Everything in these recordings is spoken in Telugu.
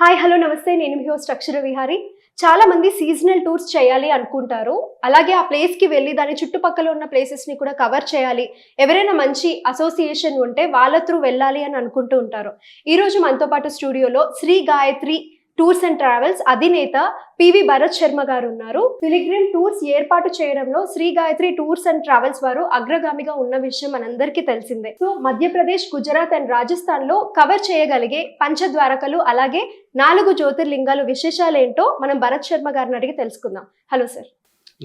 హాయ్ హలో నమస్తే. నేను మీ హోస్ట్ అక్షర విహారి. చాలా మంది సీజనల్ టూర్స్ చేయాలి అనుకుంటారు. అలాగే ఆ ప్లేస్కి వెళ్ళి దాని చుట్టుపక్కల ఉన్న ప్లేసెస్ని కూడా కవర్ చేయాలి. ఎవరైనా మంచి అసోసియేషన్ ఉంటే వాళ్ళ త్రూ వెళ్ళాలి అని అనుకుంటూ ఉంటారు. ఈరోజు మనతో పాటు స్టూడియోలో Shri Gayatri tours and travels అధినేత పివి భరత్ శర్మ గారు ఉన్నారు పిలిగ్రిమ్ టూర్స్ ఏర్పాటు చేయడంలో Shri Gayatri tours and travels వారు అగ్రగామిగా ఉన్న విషయం మనందరికీ తెలిసిందే. సో మధ్యప్రదేశ్ గుజరాత్ అండ్ రాజస్థాన్లో కవర్ చేయగలిగే పంచద్వారకలు అలాగే నాలుగు జ్యోతిర్లింగాలు విశేషాలు ఏంటో మనం భరత్ శర్మ గారిని అడిగి తెలుసుకుందాం. Hello sir.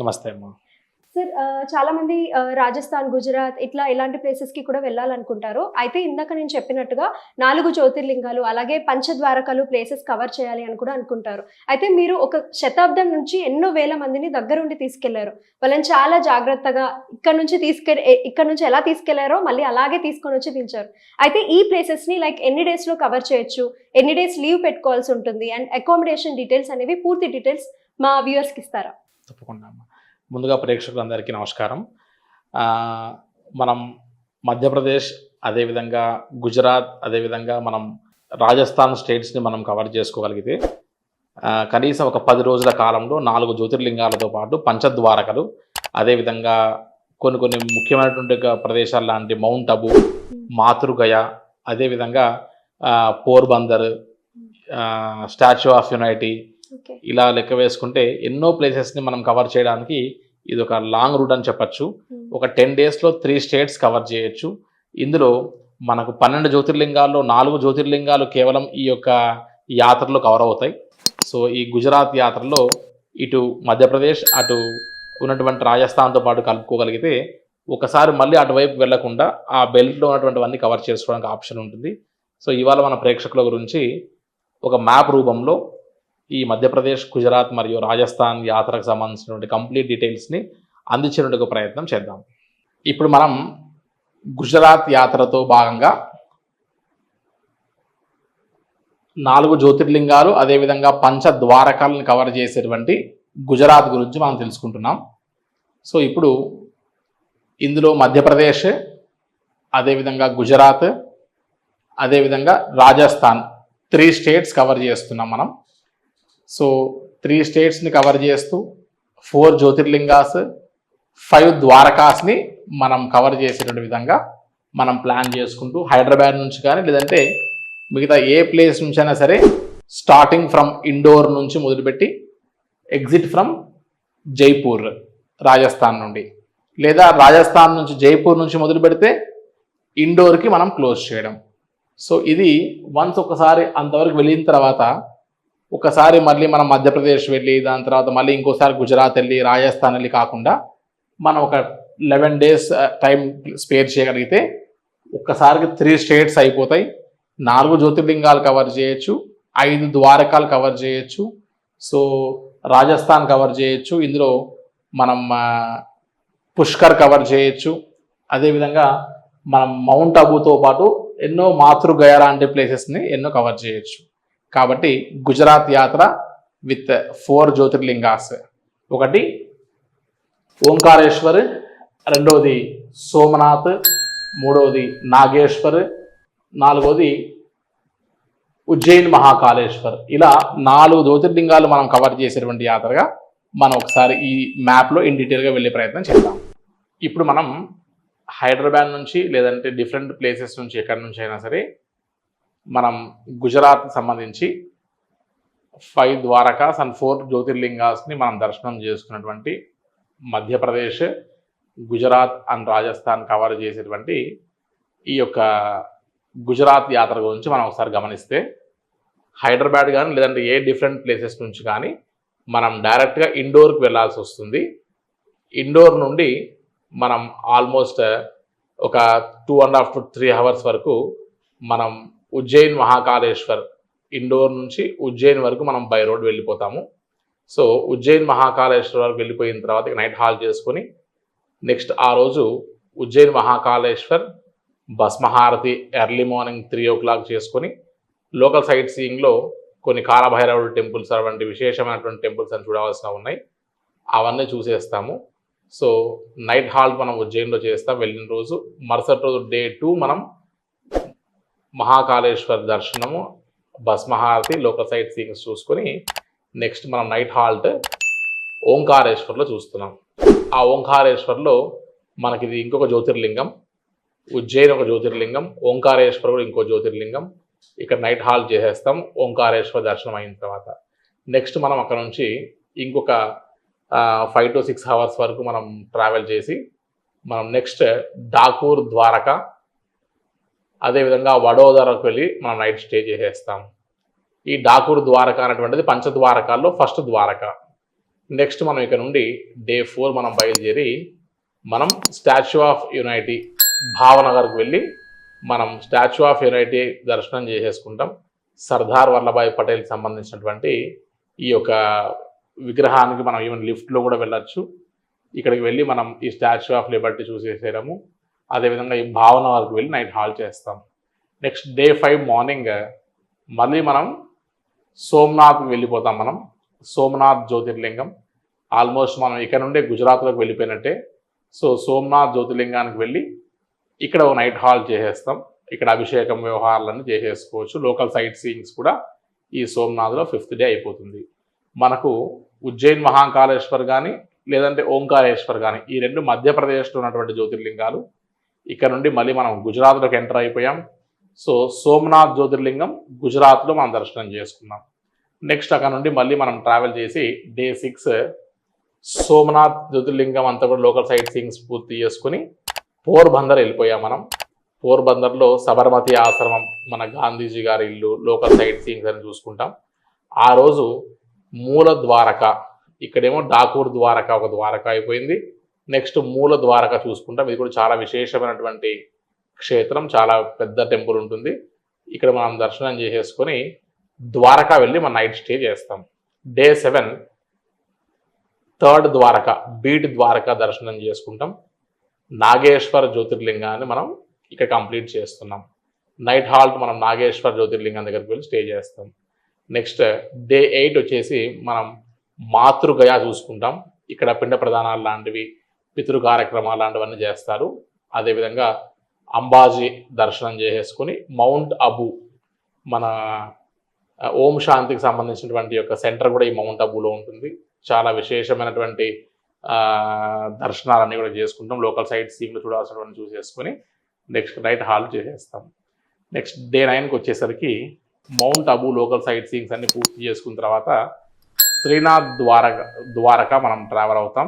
నమస్తే అమ్మా. సార్ చాలా మంది రాజస్థాన్ గుజరాత్ ఇట్లా ఇలాంటి ప్లేసెస్కి కూడా వెళ్ళాలనుకుంటారు. అయితే ఇందాక నేను చెప్పినట్టుగా నాలుగు జ్యోతిర్లింగాలు అలాగే పంచద్వారకలు ప్లేసెస్ కవర్ చేయాలి అని కూడా అనుకుంటారు. అయితే మీరు ఒక శతాబ్దం నుంచి ఎన్నో వేల మందిని దగ్గరుండి తీసుకెళ్ళారు. వాళ్ళని చాలా జాగ్రత్తగా ఇక్కడ నుంచి తీసుకె ఇక్కడ నుంచి ఎలా తీసుకెళ్ళారో మళ్ళీ అలాగే తీసుకొని వచ్చి దించారు. అయితే ఈ ప్లేసెస్ని లైక్ ఎన్ని డేస్లో కవర్ చేయొచ్చు? ఎన్ని డేస్ లీవ్ పెట్టుకోవాల్సి ఉంటుంది? అండ్ అకామిడేషన్ డీటెయిల్స్ అనేవి పూర్తి డీటెయిల్స్ మా వ్యూవర్స్కి ఇస్తారా? తప్పకుండా అమ్మా. ముందుగా ప్రేక్షకులందరికీ నమస్కారం. మనం మధ్యప్రదేశ్ అదేవిధంగా గుజరాత్ అదేవిధంగా మనం రాజస్థాన్ స్టేట్స్ని మనం కవర్ చేసుకోగలిగితే కనీసం ఒక పది రోజుల కాలంలో నాలుగు జ్యోతిర్లింగాలతో పాటు పంచద్వారకలు అదేవిధంగా కొన్ని కొన్ని ముఖ్యమైనటువంటి ప్రదేశాలు లాంటి మౌంట్ అబు మాతృగయ అదేవిధంగా పోర్బందర్ స్టాచ్యూ ఆఫ్ యునైటీ ఇలా లెక్క వేసుకుంటే ఎన్నో ప్లేసెస్ని మనం కవర్ చేయడానికి ఇది ఒక లాంగ్ రూట్ అని చెప్పచ్చు. ఒక టెన్ డేస్లో త్రీ స్టేట్స్ కవర్ చేయొచ్చు. ఇందులో మనకు పన్నెండు జ్యోతిర్లింగాల్లో నాలుగు జ్యోతిర్లింగాలు కేవలం ఈ యొక్క యాత్రలో కవర్ అవుతాయి. సో ఈ గుజరాత్ యాత్రలో ఇటు మధ్యప్రదేశ్ అటు ఉన్నటువంటి రాజస్థాన్తో పాటు కలుపుకోగలిగితే ఒకసారి మళ్ళీ అటువైపు వెళ్ళకుండా ఆ బెల్ట్లో ఉన్నటువంటివన్నీ కవర్ చేసుకోవడానికి ఆప్షన్ ఉంటుంది. సో ఇవాళ మన ప్రేక్షకుల గురించి ఒక మ్యాప్ రూపంలో ఈ మధ్యప్రదేశ్ గుజరాత్ మరియు రాజస్థాన్ యాత్రకు సంబంధించినటువంటి కంప్లీట్ డీటెయిల్స్ని అందించేందుకు ప్రయత్నం చేద్దాం. ఇప్పుడు మనం గుజరాత్ యాత్రతో భాగంగా నాలుగు జ్యోతిర్లింగాలు అదేవిధంగా పంచ ద్వారకాలను కవర్ చేసేటువంటి గుజరాత్ గురించి మనం తెలుసుకుంటున్నాం. సో ఇప్పుడు ఇందులో మధ్యప్రదేశ్ అదేవిధంగా గుజరాత్ అదేవిధంగా రాజస్థాన్ త్రీ స్టేట్స్ కవర్ చేస్తున్నాం మనం. సో త్రీ స్టేట్స్ని కవర్ చేస్తూ ఫోర్ జ్యోతిర్లింగాస్ ఫైవ్ ద్వారకాస్ని మనం కవర్ చేసేటువంటి విధంగా మనం ప్లాన్ చేసుకుంటూ హైదరాబాద్ నుంచి కానీ లేదంటే మిగతా ఏ ప్లేస్ నుంచి అయినా సరే స్టార్టింగ్ ఫ్రమ్ ఇండోర్ నుంచి మొదలుపెట్టి ఎగ్జిట్ ఫ్రమ్ జైపూర్ రాజస్థాన్ నుండి. లేదా రాజస్థాన్ నుంచి జైపూర్ నుంచి మొదలు పెడితే ఇండోర్కి మనం క్లోజ్ చేయడం. సో ఇది వన్స్ ఒకసారి అంతవరకు వెళ్ళిన తర్వాత ఒకసారి మళ్ళీ మనం మధ్యప్రదేశ్ వెళ్ళి దాని తర్వాత మళ్ళీ ఇంకోసారి గుజరాత్ వెళ్ళి రాజస్థాన్ వెళ్ళి కాకుండా మనం ఒక లెవెన్ డేస్ టైం స్పేర్ చేయగలిగితే ఒక్కసారికి త్రీ స్టేట్స్ అయిపోతాయి. నాలుగు జ్యోతిర్లింగాలు కవర్ చేయొచ్చు ఐదు ద్వారకాలు కవర్ చేయొచ్చు. సో రాజస్థాన్ కవర్ చేయొచ్చు. ఇందులో మనం uh, పుష్కర్ కవర్ చేయొచ్చు. అదేవిధంగా మనం మౌంట్ అబూతో పాటు ఎన్నో మాతృగయ లాంటి ప్లేసెస్ని ఎన్నో కవర్ చేయొచ్చు. కాబట్టి గుజరాత్ యాత్ర విత్ ఫోర్ జ్యోతిర్లింగాస్. ఒకటి ఓంకారేశ్వర్ రెండవది సోమనాథ్ మూడవది నాగేశ్వర్ నాలుగవది ఉజ్జయిన్ మహాకాళేశ్వర్. ఇలా నాలుగు జ్యోతిర్లింగాలు మనం కవర్ చేసేటువంటి యాత్రగా మనం ఒకసారి ఈ మ్యాప్లో ఇన్ డీటెయిల్గా వెళ్ళే ప్రయత్నం చేద్దాం. ఇప్పుడు మనం హైదరాబాద్ నుంచి లేదంటే డిఫరెంట్ ప్లేసెస్ నుంచి ఎక్కడి నుంచి అయినా సరే మనం గుజరాత్ సంబంధించి ఫైవ్ ద్వారకాస్ అండ్ ఫోర్ జ్యోతిర్లింగాస్ని మనం దర్శనం చేసుకున్నటువంటి మధ్యప్రదేశ్ గుజరాత్ అండ్ రాజస్థాన్ కవర్ చేసేటువంటి ఈ యొక్క గుజరాత్ యాత్ర గురించి మనం ఒకసారి గమనిస్తే హైదరాబాద్ కానీ లేదంటే ఏ డిఫరెంట్ ప్లేసెస్ నుంచి కానీ మనం డైరెక్ట్గా ఇండోర్కి వెళ్ళాల్సి వస్తుంది. ఇండోర్ నుండి మనం ఆల్మోస్ట్ ఒక two and half to three hours వరకు మనం ఉజ్జయిన్ మహాకాళేశ్వర్ ఇండోర్ నుంచి ఉజ్జయిన్ వరకు మనం బై రోడ్ వెళ్ళిపోతాము. సో ఉజ్జయిన్ మహాకాళేశ్వర్ వరకు వెళ్ళిపోయిన తర్వాత నైట్ హాల్ చేసుకొని నెక్స్ట్ ఆ రోజు ఉజ్జయిన్ మహాకాళేశ్వర్ భస్మహారతి early morning three o'clock చేసుకొని లోకల్ సైట్ సీయింగ్లో కొన్ని కాలభైరవుడు టెంపుల్స్ అటువంటి విశేషమైనటువంటి టెంపుల్స్ అని చూడవలసిన ఉన్నాయి. అవన్నీ చూసేస్తాము. సో నైట్ హాల్ట్ మనం ఉజ్జయిన్లో చేస్తాం. వెళ్ళిన రోజు మరుసటి రోజు డే టూ మనం మహాకాళేశ్వర్ దర్శనము భస్మహారతి లోకల్ సైట్ సీన్స్ చూసుకొని నెక్స్ట్ మనం నైట్ హాల్ట్ ఓంకారేశ్వర్లో చూస్తున్నాం. ఆ ఓంకారేశ్వర్లో మనకి ఇది ఇంకొక జ్యోతిర్లింగం ఉజ్జయిన్ ఒక జ్యోతిర్లింగం ఓంకారేశ్వర్ కూడా ఇంకో జ్యోతిర్లింగం. ఇక్కడ నైట్ హాల్ చేసేస్తాం ఓంకారేశ్వర దర్శనం అయిన తర్వాత. నెక్స్ట్ మనం అక్కడ నుంచి ఇంకొక ఫైవ్ టు సిక్స్ అవర్స్ వరకు మనం ట్రావెల్ చేసి మనం నెక్స్ట్ డాకూర్ ద్వారక అదేవిధంగా వడోదరకు వెళ్ళి మనం నైట్ స్టే చేసేస్తాం. ఈ డాకూర్ ద్వారక అనేటువంటిది పంచద్వారకాల్లో ఫస్ట్ ద్వారక. నెక్స్ట్ మనం ఇక్కడ నుండి డే ఫోర్ మనం బయలుదేరి మనం స్టాచ్యూ ఆఫ్ యునైటీ భావనగర్కి వెళ్ళి మనం స్టాచ్యూ ఆఫ్ యునైటీ దర్శనం చేసేసుకుంటాం. సర్దార్ వల్లభాయ్ పటేల్కి సంబంధించినటువంటి ఈ యొక్క విగ్రహానికి మనం ఈవెన్ లిఫ్ట్లో కూడా వెళ్ళొచ్చు. ఇక్కడికి వెళ్ళి మనం ఈ స్టాచ్యూ ఆఫ్ లిబర్టీ చూసేసేయడము. అదేవిధంగా ఈ భావన వరకు వెళ్ళి నైట్ హాల్ చేస్తాం. నెక్స్ట్ డే ఫైవ్ మార్నింగ్ మళ్ళీ మనం సోమనాథ్కి వెళ్ళిపోతాం మనం. సోమనాథ్ జ్యోతిర్లింగం. ఆల్మోస్ట్ మనం ఇక్కడ నుండే గుజరాత్లోకి వెళ్ళిపోయినట్టే. సో సోమనాథ్ జ్యోతిర్లింగానికి వెళ్ళి ఇక్కడ ఒక నైట్ హాల్ చేసేస్తాం. ఇక్కడ అభిషేకం వ్యవహారాలన్నీ చేసేసుకోవచ్చు. లోకల్ సైట్ సీయింగ్స్ కూడా ఈ సోమనాథ్లో ఫిఫ్త్ డే అయిపోతుంది. మనకు ఉజ్జయిన్ మహాకాళేశ్వర్ కానీ లేదంటే ఓంకారేశ్వర్ కానీ ఈ రెండు మధ్యప్రదేశ్లో ఉన్నటువంటి జ్యోతిర్లింగాలు ఇక్కడ నుండి మళ్ళీ మనం గుజరాత్లోకి ఎంటర్ అయిపోయాం. సో సోమనాథ్ జ్యోతిర్లింగం గుజరాత్లో మనం దర్శనం చేసుకున్నాం. నెక్స్ట్ అక్కడ నుండి మళ్ళీ మనం ట్రావెల్ చేసి డే సిక్స్ సోమనాథ్ జ్యోతిర్లింగం అంతా కూడా లోకల్ సైట్ సీయింగ్స్ పూర్తి చేసుకుని పోర్బందర్ వెళ్ళిపోయాం మనం. పోర్బందర్లో సబర్మతి ఆశ్రమం మన గాంధీజీ గారి ఇల్లు లోకల్ సైట్ సీయింగ్స్ అని చూసుకుంటాం. ఆ రోజు మూల ద్వారక ఇక్కడేమో డాకూర్ ద్వారక ఒక ద్వారక అయిపోయింది. నెక్స్ట్ మూల ద్వారక చూసుకుంటాం. ఇది కూడా చాలా విశేషమైనటువంటి క్షేత్రం. చాలా పెద్ద టెంపుల్ ఉంటుంది. ఇక్కడ మనం దర్శనం చేసేసుకొని ద్వారకా వెళ్ళి మనం నైట్ స్టే చేస్తాం. Day seven third Dwarka Beyt Dwarka దర్శనం చేసుకుంటాం. నాగేశ్వర జ్యోతిర్లింగాన్ని మనం ఇక్కడ కంప్లీట్ చేస్తున్నాం. నైట్ హాల్ట్ మనం నాగేశ్వర జ్యోతిర్లింగం దగ్గరికి వెళ్ళి స్టే చేస్తాం. నెక్స్ట్ డే ఎయిట్ వచ్చేసి మనం మాతృగయ చూసుకుంటాం. ఇక్కడ పిండ ప్రధానాలు లాంటివి పితృ కార్యక్రమాలు లాంటివన్నీ చేస్తారు. అదేవిధంగా అంబాజీ దర్శనం చేసేసుకుని మౌంట్ అబు మన ఓం శాంతికి సంబంధించినటువంటి యొక్క సెంటర్ కూడా ఈ మౌంట్ అబులో ఉంటుంది. చాలా విశేషమైనటువంటి దర్శనాలన్నీ కూడా చేసుకుంటాం. లోకల్ సైట్ సీన్లు చూడాల్సినటువంటి చూసేసుకొని నెక్స్ట్ నైట్ హాల్ చేసేస్తాం. నెక్స్ట్ డే నైన్కి వచ్చేసరికి mount Abu local sight seeings అన్ని పూర్తి చేసుకున్న తర్వాత శ్రీనాథ్ ద్వారక ద్వారక మనం ట్రావెల్ అవుతాం.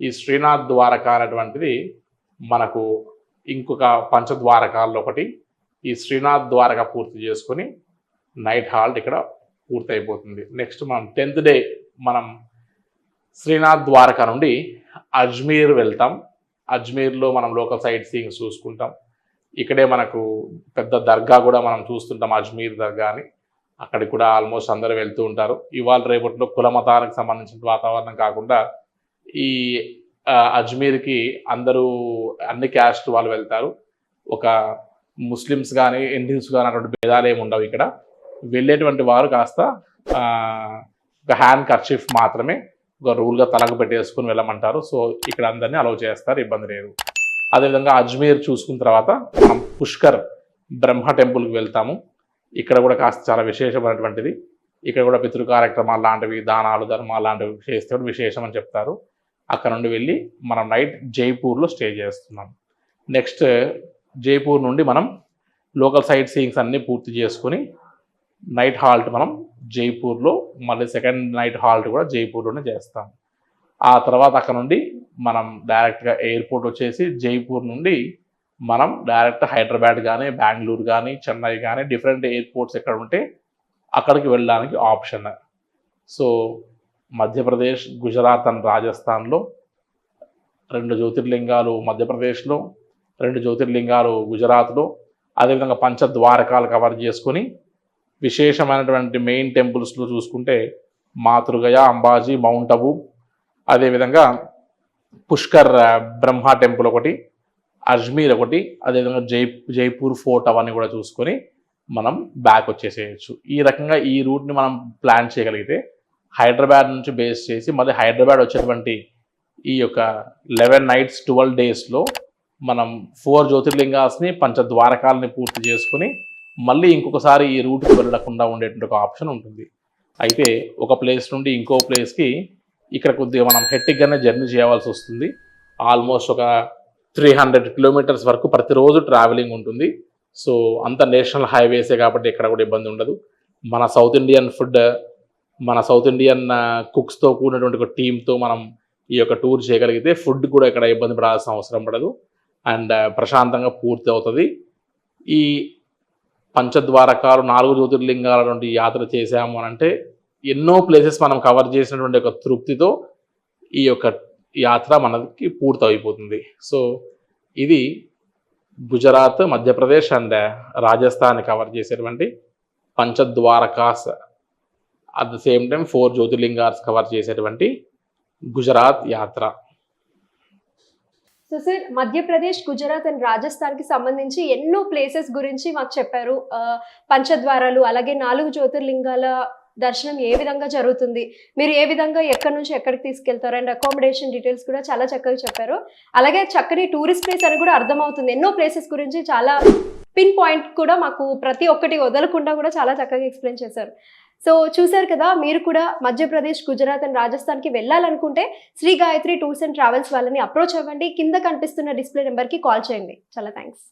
ఈ శ్రీనాథ్ ద్వారక అనేటువంటిది మనకు ఇంకొక పంచద్వారకాల్లో ఒకటి. ఈ శ్రీనాథ్ ద్వారక పూర్తి చేసుకొని నైట్ హాల్ట్ ఇక్కడ పూర్తయిపోతుంది. నెక్స్ట్ మనం టెన్త్ డే మనం శ్రీనాథ్ ద్వారక నుండి అజ్మీర్ వెళ్తాం. అజ్మీర్లో మనం లోకల్ సైట్ సీయింగ్ చూసుకుంటాం. ఇక్కడే మనకు పెద్ద దర్గా కూడా మనం చూస్తుంటాం అజ్మీర్ దర్గా అని. అక్కడికి కూడా ఆల్మోస్ట్ అందరూ వెళ్తూ ఉంటారు. ఇవాళ రేపట్లో కుల మతానికి సంబంధించిన వాతావరణం కాకుండా ఈ అజ్మీర్కి అందరూ అన్ని క్యాస్ట్ వాళ్ళు వెళ్తారు. ఒక ముస్లిమ్స్ కానీ ఇండియన్స్ కానీ అటువంటి భేదాలు ఏమి ఉండవు ఇక్కడ. వెళ్ళేటువంటి వారు కాస్త ఒక హ్యాండ్ కర్చీఫ్ మాత్రమే ఒక రూల్గా తలకు పెట్టేసుకుని వెళ్ళమంటారు. సో ఇక్కడ అందరినీ అలౌ చేస్తారు ఇబ్బంది లేదు. అదేవిధంగా అజ్మీర్ చూసుకున్న తర్వాత మనం పుష్కర్ బ్రహ్మ టెంపుల్కి వెళ్తాము. ఇక్కడ కూడా కాస్త చాలా విశేషమైనటువంటిది. ఇక్కడ కూడా పితృ కార్యక్రమాలు లాంటివి దానాలు ధర్మాలు లాంటివి చేస్తే విశేషం అని చెప్తారు. అక్కడ నుండి వెళ్ళి మనం నైట్ జైపూర్లో స్టే చేస్తున్నాం. నెక్స్ట్ జైపూర్ నుండి మనం లోకల్ సైట్ సీయింగ్స్ అన్నీ పూర్తి చేసుకొని నైట్ హాల్ట్ మనం జైపూర్లో మళ్ళీ సెకండ్ నైట్ హాల్ట్ కూడా జైపూర్లోనే చేస్తాం. ఆ తర్వాత అక్కడ నుండి మనం డైరెక్ట్గా ఎయిర్పోర్ట్ వచ్చేసి జైపూర్ నుండి మనం డైరెక్ట్ హైదరాబాద్ కానీ బెంగళూరు కానీ చెన్నై కానీ డిఫరెంట్ ఎయిర్పోర్ట్స్ ఎక్కడ ఉంటే అక్కడికి వెళ్ళడానికి option. So Madhya Pradesh Gujarat and రాజస్థాన్లో రెండు జ్యోతిర్లింగాలు మధ్యప్రదేశ్లో రెండు జ్యోతిర్లింగాలు గుజరాత్లో అదేవిధంగా పంచద్వారకాలు కవర్ చేసుకొని విశేషమైనటువంటి మెయిన్ టెంపుల్స్లో చూసుకుంటే మాతృగయ అంబాజీ మౌంట్ అబు అదేవిధంగా పుష్కర్ బ్రహ్మ టెంపుల్ ఒకటి అజ్మీర్ ఒకటి అదేవిధంగా జై జైపూర్ ఫోర్ట్ అవన్నీ కూడా చూసుకొని మనం బ్యాక్ వచ్చేసేయచ్చు. ఈ రకంగా ఈ రూట్ని మనం ప్లాన్ చేయగలిగితే హైదరాబాద్ నుంచి బేస్ చేసి మళ్ళీ హైదరాబాద్ వచ్చేటువంటి ఈ యొక్క లెవెన్ నైట్స్ ట్వెల్వ్ డేస్లో మనం ఫోర్ జ్యోతిర్లింగాస్ని పంచద్వారకాలని పూర్తి చేసుకుని మళ్ళీ ఇంకొకసారి ఈ రూట్కి వెళ్ళకుండా ఉండేటువంటి ఒక ఆప్షన్ ఉంటుంది. అయితే ఒక ప్లేస్ నుండి ఇంకో ప్లేస్కి ఇక్కడ కొద్దిగా మనం హెట్టిక్గానే జర్నీ చేయవలసి వస్తుంది. ఆల్మోస్ట్ ఒక త్రీ హండ్రెడ్ కిలోమీటర్స్ వరకు ప్రతిరోజు ట్రావెలింగ్ ఉంటుంది. సో అంత నేషనల్ హైవేసే కాబట్టి ఇక్కడ కూడా ఇబ్బంది ఉండదు. మన సౌత్ ఇండియన్ ఫుడ్ మన సౌత్ ఇండియన్ కుక్స్తో కూడినటువంటి ఒక టీంతో మనం ఈ యొక్క టూర్ చేయగలిగితే ఫుడ్ కూడా ఇక్కడ ఇబ్బంది పడాల్సిన అవసరం పడదు. అండ్ ప్రశాంతంగా పూర్తి అవుతుంది. ఈ పంచద్వారకాలు నాలుగు జ్యోతిర్లింగాల నుండి యాత్ర చేసాము అని అంటే ఎన్నో ప్లేసెస్ మనం కవర్ చేసినటువంటి ఒక తృప్తితో ఈ యొక్క యాత్ర మనకి పూర్తి అయిపోతుంది సో ఇది గుజరాత్ మధ్యప్రదేశ్ అండ్ రాజస్థాన్ కవర్ చేసేటువంటి పంచద్వారకాస్ at the same time four జ్యోతిర్లింగార్స్ cover చేసేటువంటి గుజరాత్ యాత్ర. So sir Madhya Pradesh Gujarat and రాజస్థాన్కి సంబంధించి ఎన్నో ప్లేసెస్ గురించి మాకు చెప్పారు. పంచద్వారాలు అలాగే నాలుగు జ్యోతిర్లింగాల దర్శనం ఏ విధంగా జరుగుతుంది మీరు ఏ విధంగా ఎక్కడి నుంచి ఎక్కడికి తీసుకెళ్తారు అండ్ అకామిడేషన్ డీటెయిల్స్ కూడా చాలా చక్కగా చెప్పారు. అలాగే చక్కని టూరిస్ట్ ప్లేస్ అని కూడా అర్థమవుతుంది. ఎన్నో ప్లేసెస్ గురించి చాలా పిన్ పాయింట్ కూడా మాకు ప్రతి ఒక్కటి వదలకుండా కూడా చాలా చక్కగా ఎక్స్ప్లెయిన్ చేశారు. సో చూశారు కదా మీరు కూడా మధ్యప్రదేశ్ గుజరాత్ అండ్ రాజస్థాన్కి వెళ్ళాలనుకుంటే Shri Gayatri tours and travels వాళ్ళని అప్రోచ్ అవ్వండి. కింద కనిపిస్తున్న డిస్ప్లే నెంబర్కి కాల్ చేయండి. చాలా థ్యాంక్స్